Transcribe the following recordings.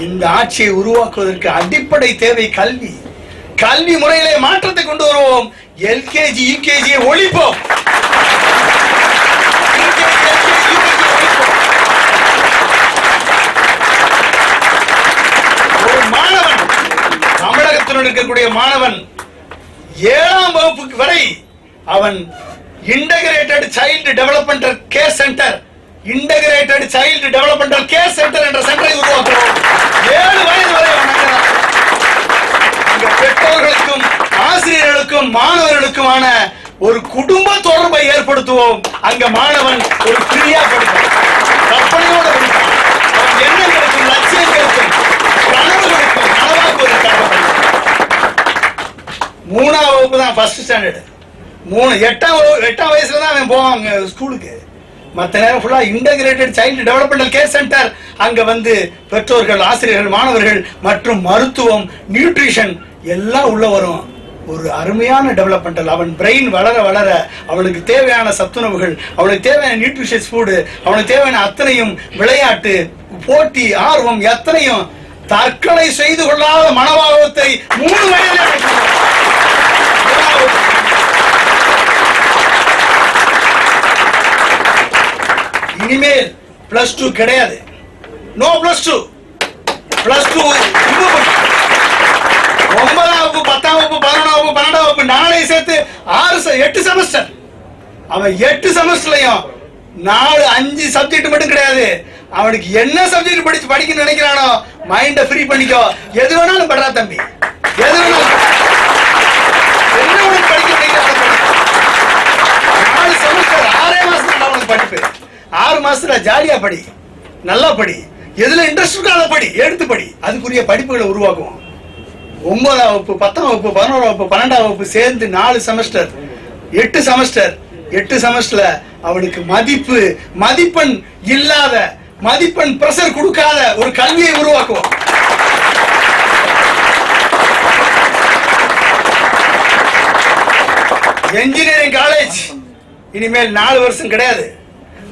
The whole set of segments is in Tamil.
இந்த ஆட்சியை உருவாக்குவதற்கு அடிப்படை தேவை கல்வி. கல்வி முறையிலே மாற்றத்தை கொண்டு வருவோம். எல்கேஜி யூகேஜியை ஒழிப்போம். ஒரு மாணவன் தமிழகத்தில் இருக்கக்கூடிய மாணவன் ஏழாம் வகுப்புக்கு வரை அவன் integrated child development care centre integrated child development care centre என்ற சென்டரை உருவாக்குவோம் ஏழு வயது வரை அவன் அங்கதான். அங்க பெற்றோர்களுக்கும் ஆசிரியர்களுக்கும் மாணவர்களுக்குமான ஒரு குடும்ப தொடர்பை ஏற்படுத்துவோம். அங்க மாணவன் ஒரு ஃப்ரீயா படிப்பான். கற்பனையோட படிப்பான். அவன் எண்ணங்களுக்கும் லட்சியங்களுக்கும் கனவுகளுக்கும் மூணாம் வகுப்பு தான் ஃபர்ஸ்ட் ஸ்டாண்டர்டு மூணு எட்டாம் வகுப்பு எட்டாம் வயசுல தான் அவன் போவான் அங்க ஸ்கூலுக்கு மற்ற நேரம் ஃபுல்லா integrated child developmental care centre அங்க வந்து பெற்றோர்கள் ஆசிரியர்கள் மாணவர்கள் மற்றும் மருத்துவம் நியூட்ரிஷன் எல்லாம் உள்ள வரும். ஒரு அருமையான டெவலப்மெண்டல் அவன் பிரெயின் வளர வளர அவனுக்கு தேவையான சத்துணவுகள் அவனுக்கு தேவையான நியூட்ரிஷியஸ் ஃபுட்டு அவனுக்கு தேவையான அத்தனையும் விளையாட்டு போட்டி ஆர்வம் எத்தனையும் தற்கொலை செய்து கொள்ளாத மனபாவத்தை மூணு வயதில் இனிமேல் பிளஸ் டூ கிடையாது. No plus two plus two ஒன்பதாம் வகுப்பு பத்தாம் வகுப்பு பதினொன்றாம் வகுப்பு பன்னெண்டாம் வகுப்பு நாளையும் சேர்த்து ஆறு se- எட்டு செமஸ்டர் அவன் எட்டு செமஸ்டர்லயும் நாலு அஞ்சு சப்ஜெக்ட் மட்டும் கிடையாது. அவனுக்கு என்ன சப்ஜெக்ட் படிச்சு படிக்க நினைக்கிறானோ மைண்ட ஃப்ரீ பண்ணிக்கோ. எது வேணாலும் படுறா தம்பி. எது வேணாலும் என்ன உனக்கு படிக்க நினைக்கிறானோ நாலு செமஸ்டர் ஆறே மாசத்துல உனக்கு படிப்பு. ஆறு மாசத்துல ஜாலியா படி. நல்லா படி. எதுல இன்ட்ரெஸ்ட் இருக்கோ அதை படி. எடுத்து படி. அதுக்குரிய படிப்புகளை உருவாக்குவோம். ஒன்பதாம் வகுப்பு பத்தாம் வகுப்பு பதினோராம் வகுப்பு பன்னெண்டாம் வகுப்பு சேர்ந்து நாலு செமஸ்டர் எட்டு செமஸ்டர். எட்டு செமஸ்டர்ல அவனுக்கு மதிப்பு மதிப்பெண் இல்லாத மதிப்பெண் பிரஷர் கொடுக்காத ஒரு கல்வியை உருவாக்குவோம் என்ஜினியரிங் காலேஜ் இனிமேல் நாலு வருஷம் கிடையாது.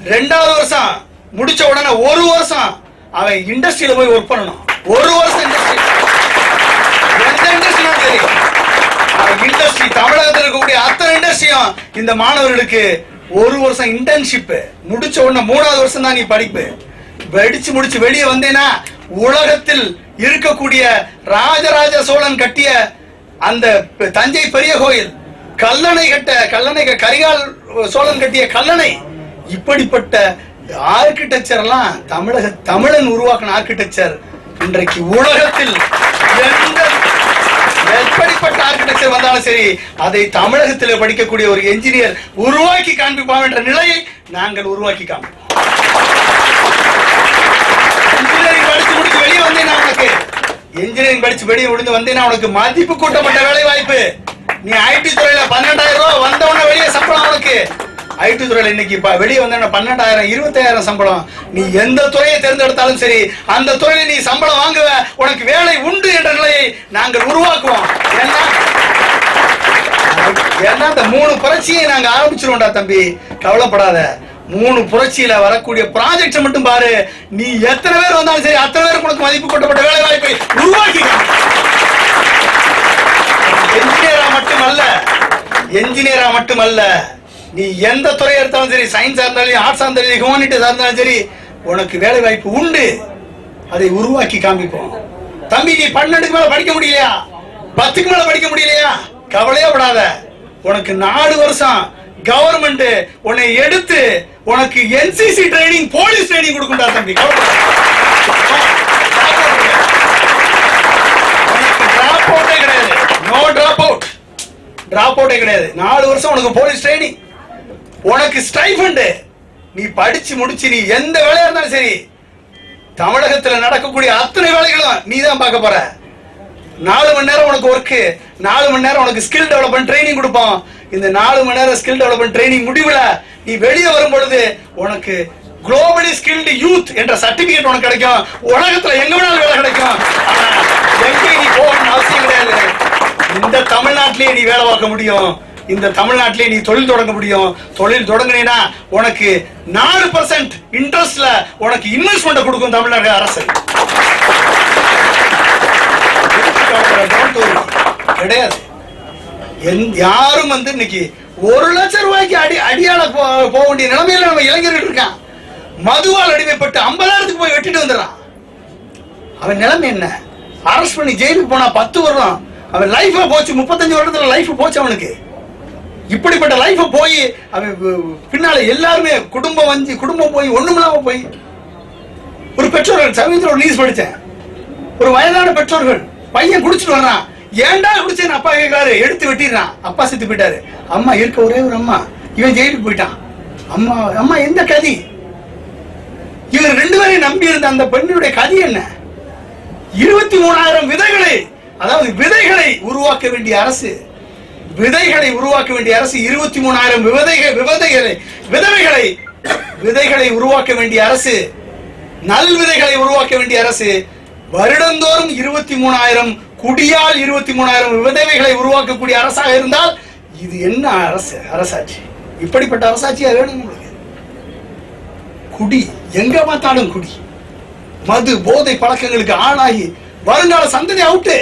ரெண்டாவது வருஷம் முடிச்ச உடனே ஒரு வருஷம் அவன் இண்டஸ்ட்ரியில போய் ஒர்க் பண்ணணும். ஒரு வருஷம் இண்டஸ்ட்ரி எந்த இண்டஸ்ட்ரியும் சரி இண்டஸ்ட்ரி தமிழகத்தில் இருக்கக்கூடிய விஷயம் இந்த மாணவர்களுக்கு ஒரு வருஷம் இன்டர்ன்ஷிப் முடிச்ச உடனே மூணாவது வருஷம் தான் நீ படிப்பு. வெடிச்சு முடிச்சு வெளியே வந்தேன்னா உலகத்தில் இருக்கக்கூடிய ராஜராஜ சோழன் கட்டிய அந்த தஞ்சை பெரிய கோயில் கல்லணை கட்ட கல்லணை கரிகால் சோழன் கட்டிய கல்லணை இப்படிப்பட்ட ஆர்கிடெக்சர் எல்லாம் தமிழக தமிழன் உருவாக்கின ஆர்கிடெக்சர் இன்றைக்கு உலகத்தில் எந்த எப்படிப்பட்ட ஆர்கிடெக்சர் வந்தாலும் சரி அதை தமிழகத்தில் படிக்கக்கூடிய ஒரு என்ஜினியர் உருவாக்கி காண்பிப்பான் என்ற நிலையை நாங்கள் உருவாக்கி காண்பிப்போம். இன்ஜினியரிங் படிச்சு முடிச்சு வெளியே வந்தேன்னா உனக்கு. இன்ஜினியரிங் படிச்சு வெளியே முடிந்து வந்தேன்னா உனக்கு. மதிப்பு கூட்டப்பட்ட வேலை வாய்ப்பு நீ ஐடி துறையில பன்னெண்டாயிரம் ரூபாய் வந்தவன வெளியே சம்பளம் உனக்கு. ஐடி துறையில் இன்னைக்கு இப்ப வெளியே வந்த பன்னெண்டாயிரம் இருபத்தாயிரம் சம்பளம். நீ எந்த துறையை தேர்ந்தெடுத்தாலும் சரி அந்த துறையில நீ சம்பளம் வாங்குவ. உனக்கு வேலை உண்டு என்ற நிலையை நாங்கள் உருவாக்குவோம். ஏன்னா ஏன்னா இந்த மூணு புரட்சியை நாங்க ஆரம்பிச்சிருவோம்டா தம்பி. கவலைப்படாத. மூணு புரட்சியில வரக்கூடிய ப்ராஜெக்ட் மட்டும் பாரு. நீ எத்தனை பேர் வந்தாலும் சரி அத்தனை பேர் உனக்கு மதிப்பு கொட்டப்பட்ட வேலை வாய்ப்பை உருவாக்கி என்ஜினியரா மட்டுமல்ல. என்ஜினியரா மட்டுமல்ல. நீ எந்த துறையாக எடுத்தாலும் சரி சயின்ஸாக இருந்தாலும் ஆர்ட்ஸாக இருந்தாலும் ஹியூமனிட்டிஸாக இருந்தாலும் சரி உனக்கு வேலை வாய்ப்பு உண்டு. அதை உருவாக்கி காமிப்போம். தம்பி நீ பன்னெண்டுக்கு மேலே படிக்க முடியலையா? பத்துக்கு மேலே படிக்க முடியலையா? கவலையே விடாத உனக்கு நாலு வருஷம் கவர்மெண்ட் உன்னை எடுத்து உனக்கு என்சிசி ட்ரைனிங் போலீஸ் ட்ரைனிங் கொடுக்கும்டா தம்பி உனக்கு கிடையாது. நோ டிராப் அவுட் டிராப் அவுட்டே கிடையாது. நாலு வருஷம் உனக்கு போலீஸ் ட்ரைனிங் உனக்கு ஸ்டைஃபண்டு நீ படிச்சு முடிச்சு நீ எந்த வேலையா இருந்தாலும் சரி தமிழகத்துல நடக்கக்கூடிய அத்தனை வேலைகளும் நீ தான் பார்க்க போற. நாலு மணி நேரம் உனக்கு ஒர்க்கு நாலு மணி நேரம் உனக்கு ஸ்கில் டெவலப்மெண்ட் ட்ரைனிங் கொடுப்போம். இந்த நாலு மணி நேரம் ஸ்கில் டெவலப்மெண்ட் ட்ரைனிங் முடிவில் நீ வெளியே வரும் பொழுது உனக்கு குளோபலி ஸ்கில்டு யூத் என்ற சர்டிபிகேட் உனக்கு கிடைக்கும். உலகத்துல எங்க வேணாலும் வேலை கிடைக்கும். எங்கே நீ போகணும்னு அவசியம் கிடையாது. இந்த தமிழ்நாட்டிலேயே நீ வேலை பார்க்க முடியும். இந்த தமிழ்நாட்டிலே நீ தொழில் தொடங்க முடியும். தொழில் தொடங்கினீன்னா உனக்கு நாலு பர்சன்ட் இன்ட்ரெஸ்ட்ல உனக்கு இன்வெஸ்ட்மெண்ட் கொடுக்கும் தமிழ்நாடு அரசு. கிடையாது. யாரும் வந்து இன்னைக்கு ஒரு லட்சம் ரூபாய்க்கு அடி அடியால போக வேண்டிய நிலைமையில நம்ம இளைஞர்கள் இருக்கான். மதுவால் அடிமைப்பட்டு ஐம்பதாயிரத்துக்கு போய் வெட்டிட்டு வந்துடுறான். அவன் நிலைமை என்ன? அரெஸ்ட் பண்ணி ஜெயிலுக்கு போனா பத்து வருடம். அவன் லைஃபை போச்சு முப்பத்தஞ்சு வருடத்துல லைஃப் போச்சு அவனுக்கு. இப்படிப்பட்ட லைஃப்பை போய் அவன் பின்னால எல்லாருமே குடும்பம் வந்து குடும்பம் போய் ஒண்ணுமில்லாம போய். ஒரு பெற்றோர்கள் சமீபத்தில் ஒரு நியூஸ் படித்தேன் ஒரு வயதான பெற்றோர்கள் பையன் குடிச்சிட்டு வர்றான். ஏன்டா குடிச்சேன்னு அப்பா கேட்கிறாரு எடுத்து வெட்டிடுறான். அப்பா செத்து போயிட்டாரு. அம்மா இருக்க ஒரே ஒரு அம்மா இவன் ஜெயிலுக்கு போயிட்டான். அம்மா அம்மா எந்த கதி? இவர் ரெண்டு பேரையும் நம்பி இருந்த அந்த பெண்ணுடைய கதி என்ன? இருபத்தி மூணாயிரம் விதைகளை அதாவது விதைகளை உருவாக்க வேண்டிய அரசு. விதைகளை உருவாக்க வேண்டிய அரசு இருபத்தி மூணாயிரம் விவதைகள் விதைகளை விதவைகளை விதைகளை உருவாக்க வேண்டிய அரசு நல் விதைகளை உருவாக்க வேண்டிய அரசு வருடந்தோறும் இருபத்தி மூணாயிரம் குடியால் இருபத்தி மூணாயிரம் விதவைகளை உருவாக்கக்கூடிய அரசாக இருந்தால் இது என்ன அரசு அரசாட்சி? இப்படிப்பட்ட அரசாட்சியா வேணும் உங்களுக்கு? குடி எங்க பார்த்தாலும் குடி. மது போதை பழக்கங்களுக்கு ஆளாகி வருங்கால சந்ததி அவுட்டு.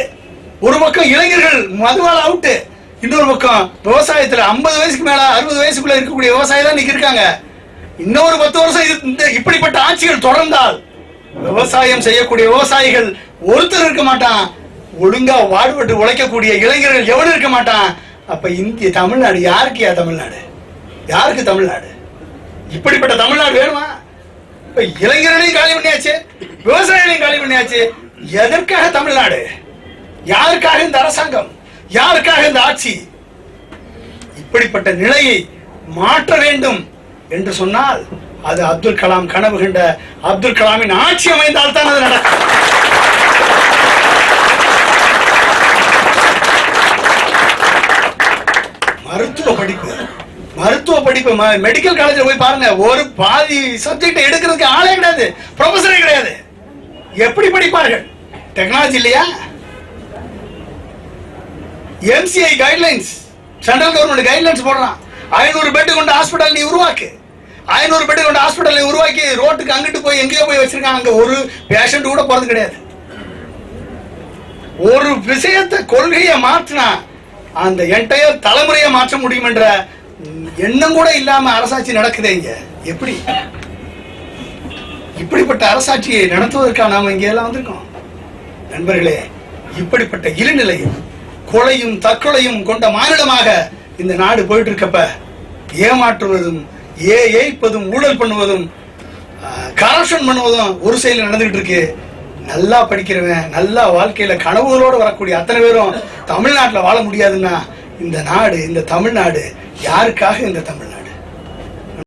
ஒரு பக்கம் இளைஞர்கள் மதுவால் அவுட்டு. இன்னொரு பக்கம் விவசாயத்துல 50 வயசுக்கு மேல அறுபது வயசுக்குள்ள இருக்கக்கூடிய விவசாயி தான் இன்னைக்கு இருக்காங்க. இன்னொரு பத்து வருஷம் இந்த இப்படிப்பட்ட ஆட்சிகள் தொடர்ந்தால் விவசாயம் செய்யக்கூடிய விவசாயிகள் ஒருத்தர் இருக்க மாட்டான். ஒழுங்கா வாடுபட்டு உழைக்கக்கூடிய இளைஞர்கள் எவனும் இருக்க மாட்டான். அப்ப இந்திய தமிழ்நாடு யாருக்குயா தமிழ்நாடு? யாருக்கு தமிழ்நாடு? இப்படிப்பட்ட தமிழ்நாடு வேணுமா? இப்ப இளைஞர்களையும் காலி பண்ணியாச்சு விவசாயிகளையும் காலி பண்ணியாச்சு. எதற்காக தமிழ்நாடு? யாருக்காக இந்த அரசாங்கம்? யாருக்காக இந்த ஆட்சி? இப்படிப்பட்ட நிலையை மாற்ற வேண்டும் என்று சொன்னால் அது அப்துல் கலாம் கனவு கண்ட அப்துல் கலாமின் ஆட்சி அமைந்தால் தான் அது நடக்கும். மருத்துவ படிப்பு மருத்துவ படிப்பு மெடிக்கல் காலேஜில் போய் பாருங்க ஒரு பாதி சப்ஜெக்ட் எடுக்கிறதுக்கு ஆளே கிடையாது ப்ரொஃபஸரே கிடையாது. எப்படி படிப்பார்கள்? டெக்னாலஜி இல்லையா? MCI guidelines central government guidelines போடுறான் ஐநூறு பெட் கொண்ட ஹாஸ்பிட்டல் நீ உருவாக்கு. ஐநூறு பெட் கொண்ட ஹாஸ்பிட்டல் நீ உருவாக்கி ரோட்டுக்கு அங்கிட்டு போய் எங்கேயோ போய் வச்சிருக்காங்க. அங்கே ஒரு பேஷண்ட் கூட போகிறது கிடையாது. ஒரு விஷயத்தை கொள்கையை மாற்றினா அந்த என்டையர் தலைமுறையை மாற்ற முடியுமென்ற எண்ணம் கூட இல்லாம அரசாட்சி நடக்குதே இங்க. எப்படி? இப்படிப்பட்ட அரசாட்சியை நடத்துவதற்காக நாம இங்க எல்லாம் வந்திருக்கோம். நண்பர்களே இப்படிப்பட்ட இருநிலையில் கொலையும் தற்கொலையும் கொண்ட மாநிலமாக இந்த நாடு போயிட்டு இருக்கப்ப ஏமாற்றுவதும் ஏ ஏய்ப்பதும் ஊழல் பண்ணுவதும் கரப்ஷன் பண்ணுவதும் ஒரு சைடில் நடந்துகிட்டு இருக்கு நல்லா படிக்கிறவன் நல்லா வாழ்க்கையில் கனவுகளோடு வரக்கூடிய அத்தனை பேரும் தமிழ்நாட்டில் வாழ முடியாதுன்னா இந்த நாடு இந்த தமிழ்நாடு யாருக்காக இந்த தமிழ்